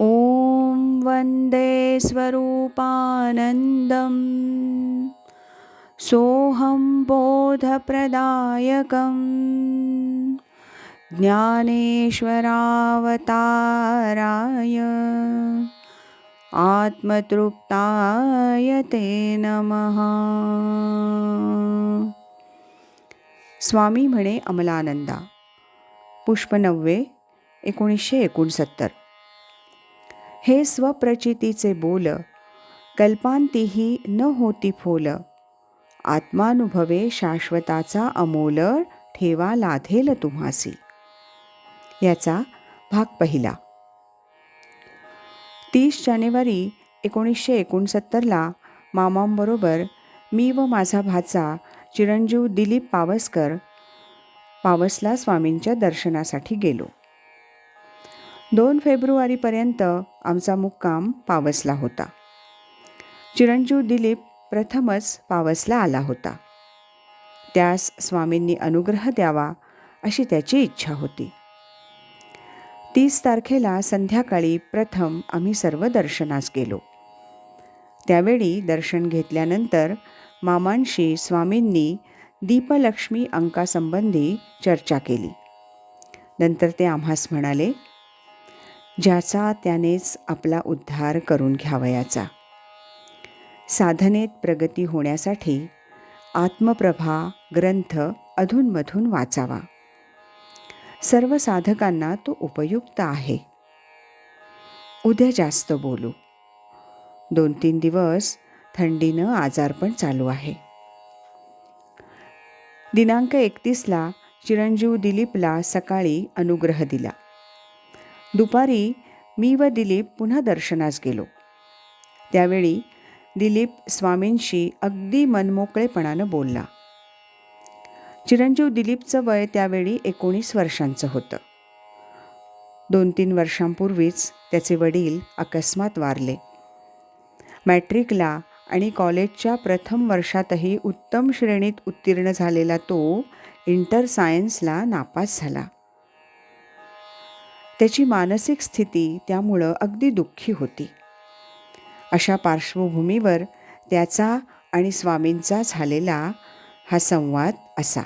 ॐ वन्दे स्वरूपानन्दम्। सोऽहं बोधप्रदायकं ज्ञानेश्वरावताराय। आत्मतृप्ताय ते नमः। स्वामी म्हणे अमलानंदा। पुष्प नववे एकोणीसशे एकोणसत्तर। हे स्वप्रचितीचे बोल. कल्पांतीही न होती फोल. आत्मानुभवे शाश्वताचा अमोल ठेवा लाधेल तुम्हासी. याचा भाग पहिला. तीस जानेवारी एकोणीसशे एकोणसत्तरला मामांबरोबर मी व माझा भाचा चिरंजीव दिलीप पावसकर पावसला स्वामींच्या दर्शनासाठी गेलो. दोन फेब्रुवारीपर्यंत आमचा मुक्काम पावसला होता. चिरंजीव दिलीप प्रथमच पावसला आला होता. त्यास स्वामींनी अनुग्रह द्यावा अशी त्याची इच्छा होती. तीस तारखेला संध्याकाळी प्रथम आम्ही सर्व दर्शनास गेलो. त्यावेळी दर्शन घेतल्यानंतर मामांशी स्वामींनी दीपलक्ष्मी अंकासंबंधी चर्चा केली. नंतर ते आम्हास म्हणाले ज्याचा त्यानेच आपला उद्धार करून घ्यावयाचा. साधनेत प्रगती होण्यासाठी आत्मप्रभा ग्रंथ अधूनमधून वाचावा. सर्व साधकांना तो उपयुक्त आहे. उद्या जास्त बोलू. दोन तीन दिवस थंडीनं आजारपण चालू आहे. दिनांक एकतीसला चिरंजीव दिलीपला सकाळी अनुग्रह दिला. दुपारी मी व दिलीप पुन्हा दर्शनास गेलो. त्यावेळी दिलीप स्वामींशी अगदी मनमोकळेपणानं बोलला. चिरंजीव दिलीपचं वय त्यावेळी एकोणीस वर्षांचं होतं. दोन तीन वर्षांपूर्वीच त्याचे वडील अकस्मात वारले. मॅट्रिकला आणि कॉलेजच्या प्रथम वर्षातही उत्तम श्रेणीत उत्तीर्ण झालेला तो इंटर सायन्सला नापास झाला. त्याची मानसिक स्थिती त्यामुळं अगदी दुःखी होती. अशा पार्श्वभूमीवर त्याचा आणि स्वामींचा झालेला हा संवाद असा.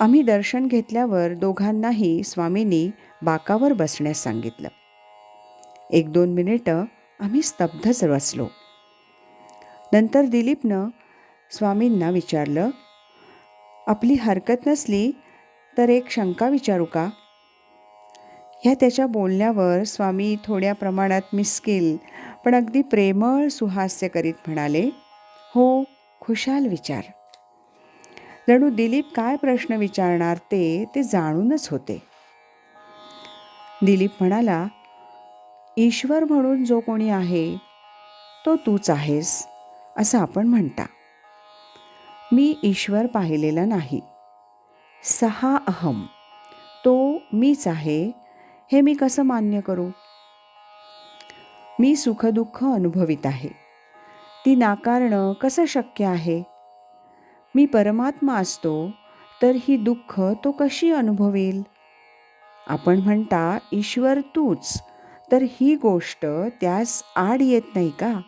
आम्ही दर्शन घेतल्यावर दोघांनाही स्वामींनी बाकावर बसण्यास सांगितलं. एक दोन मिनिटं आम्ही स्तब्धच बसलो. नंतर दिलीपनं स्वामींना विचारलं आपली हरकत नसली तर एक शंका विचारू का? ह्या त्याच्या बोलण्यावर स्वामी थोड्या प्रमाणात मिस्किल पण अगदी प्रेमळ सुहास्य करीत म्हणाले हो खुशाल विचार. जणू दिलीप काय प्रश्न विचारणार ते ते जाणूनच होते. दिलीप म्हणाला ईश्वर म्हणून जो कोणी आहे तो तूच आहेस असं आपण म्हणता. मी ईश्वर पाहिलेला नाही. सहा अहम. तो मीच आहे हे मी कसं मान्य करू? मी सुखदुःख अनुभवित आहे. ती नाकारणं कसं शक्य आहे? मी परमात्मा असतो तर ही दुःख तो कशी अनुभवेल? आपण म्हणता ईश्वर तूच तर ही गोष्ट त्यास आड येत नाही का?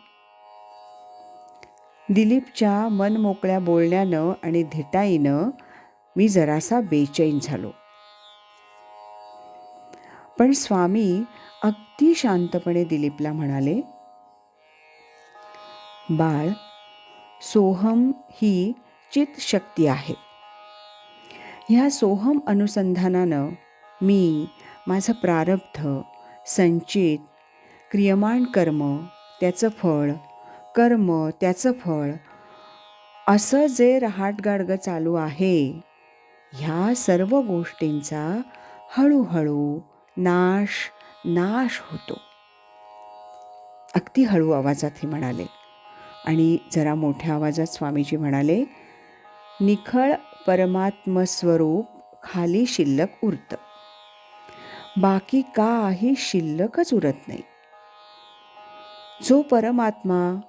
दिलीपच्या मनमोकळ्या बोलण्यानं आणि धिटाईनं मी जरासा बेचैन झालो. पण स्वामी अगदी शांतपणे दिलीपला म्हणाले बाळ सोहम ही चित शक्ती आहे. ह्या सोहम अनुसंधानानं मी माझं प्रारब्ध संचित क्रियमाण कर्म त्याचं फळ कर्म त्याचं फळ असं जे रहाटगाडगं चालू आहे ह्या सर्व गोष्टींचा हळूहळू नाश नाश होतो. अगदी हळू आवाजात हे म्हणाले. आणि जरा मोठ्या आवाजात स्वामीजी म्हणाले निखळ परमात्मस्वरूप खाली शिल्लक उरतं. बाकी काही शिल्लकच उरत नाही. जो परमात्मा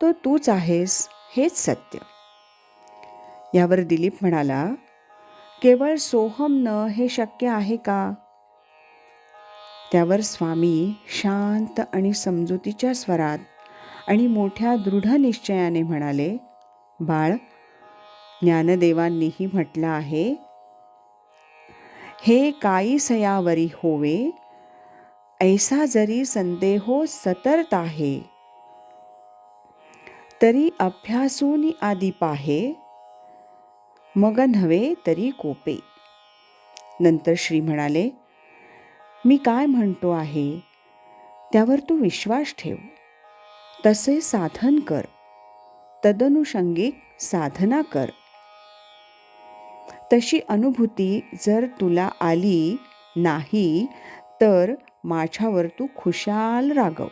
तो तूच आहेस हेच सत्य. यावर दिलीप म्हणाला केवळ सोहम न हे शक्य आहे का? त्यावर स्वामी शांत आणि समजुतीच्या स्वरात आणि मोठ्या दृढ निश्चयाने म्हणाले बाळ ज्ञानदेवांनीही म्हटलं आहे हे काई सयावरी होवे ऐसा जरी संदेहो सतर्त आहे तरी अभ्यासून आदी पाहे मग नव्हे तरी कोपे. नंतर श्री म्हणाले मी काय म्हणतो आहे? त्यावर तू विश्वास ठेव. तसे साधन कर. तदनुषंगिक साधना कर. तशी अनुभूती जर तुला आली नाही तर माझ्यावर तू खुशाल रागव.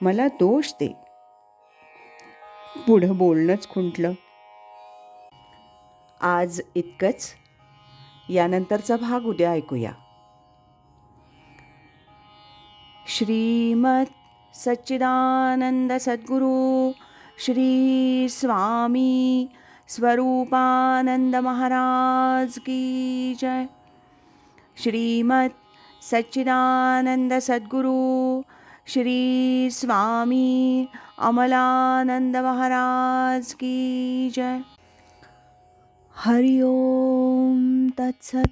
मला दोष दे. पुढं बोलणंच खुंटलं. आज इतकंच. यानंतरचा भाग उद्या ऐकूया. श्रीमत सच्चिदानंद सद्गुरु श्री स्वामी स्वरूपानंद महाराज की जय. श्रीमत सच्चिदानंद सद्गुरु श्री स्वामी अमलानंद महाराज की जय. हरि ओम तत्सत